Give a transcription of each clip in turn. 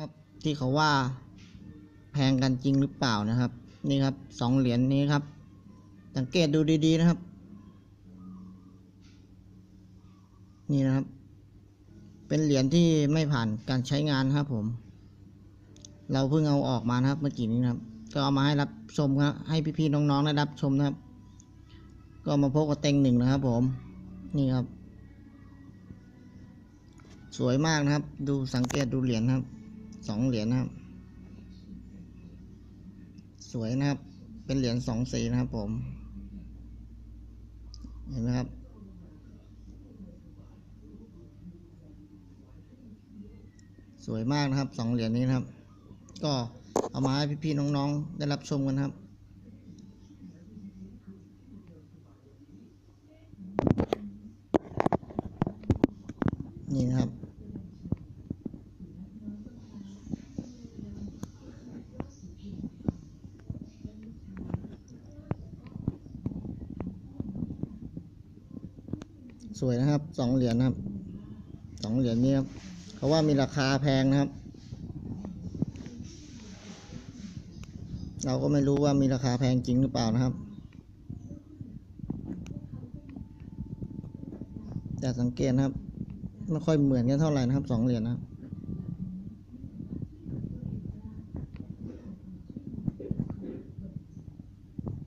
ครับ ที่เขาว่าแพงกันจริงหรือเปล่านะครับ นี่ครับสองเหรียญนี้ครับ สังเกตดูดีๆนะครับ นี่นะครับ เป็นเหรียญที่ไม่ผ่านการใช้งานครับผม เราเพิ่งเอาออกมานะครับเมื่อกี้นี้นะครับ ก็เอามาให้รับชมครับให้พี่ๆน้องๆได้รับชมนะครับ ก็มาพกกับเต็งหนึ่งนะครับ ผม นี่ครับ สวยมากนะครับ ดูสังเกตดูเหรียญครับ สองเหรียญนะครับ สวยนะครับ เป็นเหรียญสองสีนะครับผม เห็นไหมครับ สวยมากนะครับสองเหรียญนี้นะครับ ก็เอามาให้พี่ๆน้องๆ ได้รับชมกันครับนี่นะครับ สวยนะครับสองเหรียญนะครับสองเหรียญนี้ครับเขาว่ามีราคาแพงนะครับ เราก็ไม่รู้ว่ามีราคาแพงจริงหรือเปล่านะครับ แต่สังเกตนะครับ ไม่ค่อยเหมือนกันเท่าไหร่นะครับสองเหรียญนะครับ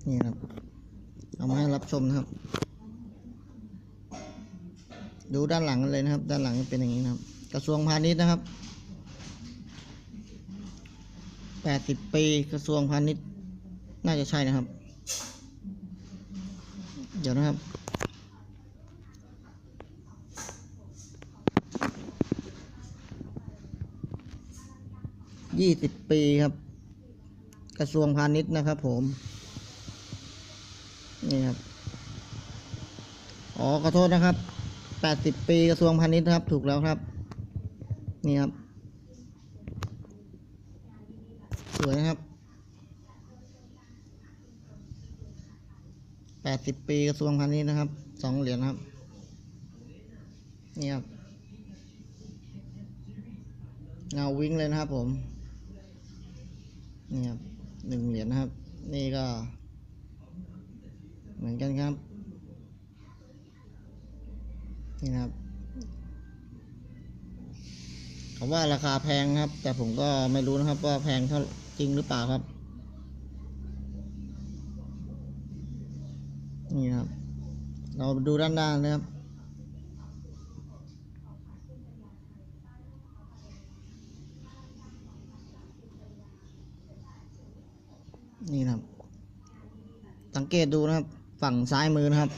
นี่ครับ เอามาให้รับชมนะครับ ดูด้านหลังเลยนะครับ ด้านหลังเป็นอย่างนี้นะครับ กระทรวงพาณิชย์นะครับแปดสิบปีกระทรวงพาณิชย์น่าจะใช่นะครับ เดี๋ยวนะครับ ยี่สิบปีครับ กระทรวงพาณิชย์นะครับผม นี่ครับ อ๋อขอโทษนะครับ แปดสิบปีกระทรวงพาณิชย์ครับ ถูกแล้วครับ นี่ครับ สวยนะครับแปดสิบปีกระทรวงพาณิชย์นะครับสองเหรียญครับ นี่ครับเงาวิ่งเลยนะครับผม นี่ครับหนึ่งเหรียญนะครับ นี่ก็ เหมือนกันครับ นี่นะครับเขาว่าราคาแพงครับ แต่ผมก็ไม่รู้นะครับ ว่าแพงเท่าจริงหรือเปล่าครับ นี่ครับ เราดูด้านด้านนะครับนี่นะครับ สังเกตดูนะครับ ฝั่งซ้ายมือนะครับ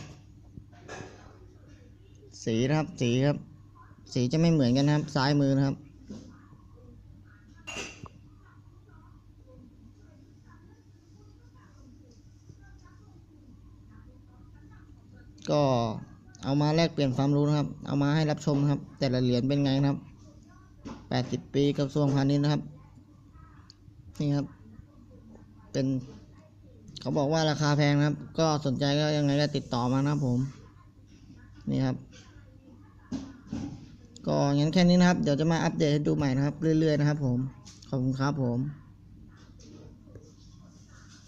สีนะครับสีครับ สีจะไม่เหมือนกันนะครับ ซ้ายมือนะครับ ก็เอามาแลกเปลี่ยนความรู้นะครับ เอามาให้รับชมนะครับ แต่ละเหรียญเป็นไงนะครับแปดสิบปีกระทรวงพาณิชย์นะครับ นี่ครับ เป็น เขาบอกว่าราคาแพงนะครับ ก็สนใจก็ยังไงก็ติดต่อมานะครับผม นี่ครับ ก็งั้นแค่นี้นะครับ เดี๋ยวจะมาอัปเดตให้ดูใหม่นะครับ เรื่อยๆนะครับผม ขอบคุณครับผม